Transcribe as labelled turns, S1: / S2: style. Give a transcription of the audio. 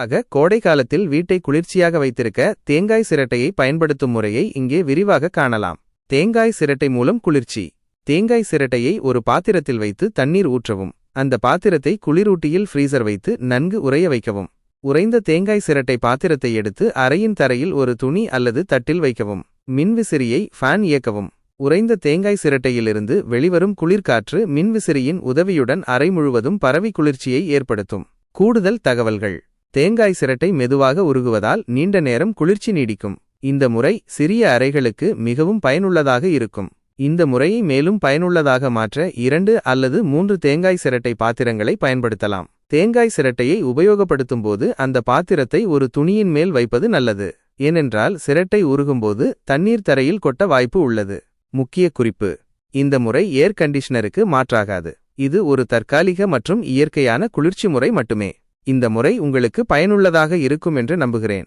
S1: ஆக கோடை காலத்தில் வீட்டை குளிர்ச்சியாக வைத்திருக்க தேங்காய் சிரட்டையை பயன்படுத்தும் முறையை இங்கே விரிவாக காணலாம். தேங்காய் சிரட்டை மூலம் குளிர்ச்சி. தேங்காய் சிரட்டையை ஒரு பாத்திரத்தில் வைத்து தண்ணீர் ஊற்றவும். அந்த பாத்திரத்தை குளிரூட்டியில் ஃப்ரீசர் வைத்து நன்கு உறைய வைக்கவும். உறைந்த தேங்காய் சிரட்டை பாத்திரத்தை எடுத்து அறையின் தரையில் ஒரு துணி அல்லது தட்டில் வைக்கவும். மின்விசிறியை ஃபேன் இயக்கவும். உறைந்த தேங்காய் சிரட்டையிலிருந்து வெளிவரும் குளிர்காற்று மின்விசிறியின் உதவியுடன் அறை முழுவதும் பரவி குளிர்ச்சியை ஏற்படுத்தும். கூடுதல் தகவல்கள். தேங்காய் சிரட்டை மெதுவாக உருகுவதால் நீண்ட நேரம் குளிர்ச்சி நீடிக்கும். இந்த முறை சிறிய அறைகளுக்கு மிகவும் பயனுள்ளதாக இருக்கும். இந்த முறையை மேலும் பயனுள்ளதாக மாற்ற இரண்டு அல்லது மூன்று தேங்காய் சிரட்டை பாத்திரங்களை பயன்படுத்தலாம். தேங்காய் சிரட்டையை உபயோகப்படுத்தும் போது அந்த பாத்திரத்தை ஒரு துணியின் மேல் வைப்பது நல்லது. ஏனென்றால் சிரட்டை உருகும்போது தண்ணீர் தரையில் கொட்ட வாய்ப்பு உள்ளது. முக்கிய குறிப்பு. இந்த முறை ஏர் கண்டிஷனருக்கு மாற்றாகாது. இது ஒரு தற்காலிக மற்றும் இயற்கையான குளிர்ச்சி முறை மட்டுமே. இந்த முறை உங்களுக்கு பயனுள்ளதாக இருக்கும் என்று நம்புகிறேன்.